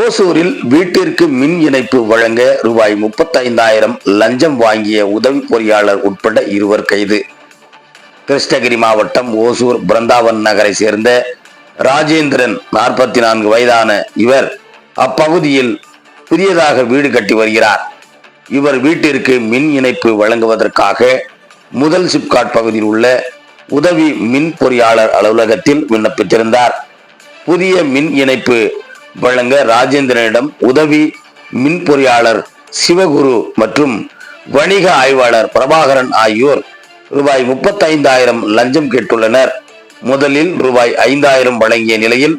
ஓசூரில் வீட்டிற்கு மின் இணைப்பு வழங்க ரூபாய் முப்பத்தைந்தாயிரம் லஞ்சம் வாங்கிய உதவி பொறியாளர் உட்பட இருவர் கைது. கிருஷ்ணகிரி மாவட்டம் ஓசூர் பிருந்தாவன் நகரை சேர்ந்த ராஜேந்திரன் நாற்பத்தி நான்கு வயதான இவர் அப்பகுதியில் புதியதாக வீடு கட்டி வருகிறார். இவர் வீட்டிற்கு மின் இணைப்பு வழங்குவதற்காக முதல் சிப்காட் பகுதியில் உள்ள உதவி மின் பொறியாளர் அலுவலகத்தில் விண்ணப்பித்திருந்தார். புதிய மின் இணைப்பு வழங்க ராஜேந்திரனிடம் உதவி மின் பொறியாளர் சிவகுரு மற்றும் வணிக ஆய்வாளர் பிரபாகரன் ஆகியோர் ரூபாய் முப்பத்தைந்தாயிரம் லஞ்சம் கேட்டுள்ளனர். முதலில் ரூபாய் ஐந்தாயிரம் வழங்கிய நிலையில்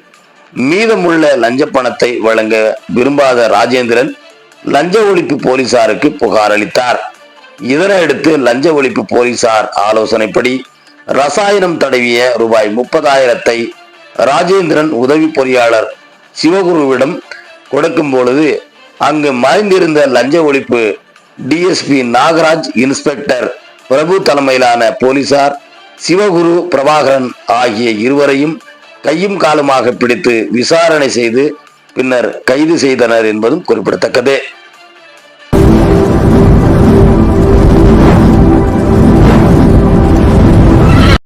மீதமுள்ள லஞ்ச பணத்தை வழங்க விரும்பாத ராஜேந்திரன் லஞ்ச ஒழிப்பு போலீசாருக்கு புகார் அளித்தார் இதனையடுத்து லஞ்ச ஒழிப்பு போலீசார் ஆலோசனைப்படி ரசாயனம் தடவிய ரூபாய் முப்பதாயிரத்தை ராஜேந்திரன் உதவி பொறியாளர் சிவகுருவிடம் கொடுக்கும் பொழுது அங்கு மறைந்திருந்த லஞ்ச ஒழிப்பு டிஎஸ்பி நாகராஜ் இன்ஸ்பெக்டர் பிரபு தலைமையிலான போலீசார் சிவகுரு பிரபாகரன் ஆகிய இருவரையும் கையும் காலுமாக பிடித்து விசாரணை செய்து பின்னர் கைது செய்தனர் என்பதும் குறிப்பிடத்தக்கது.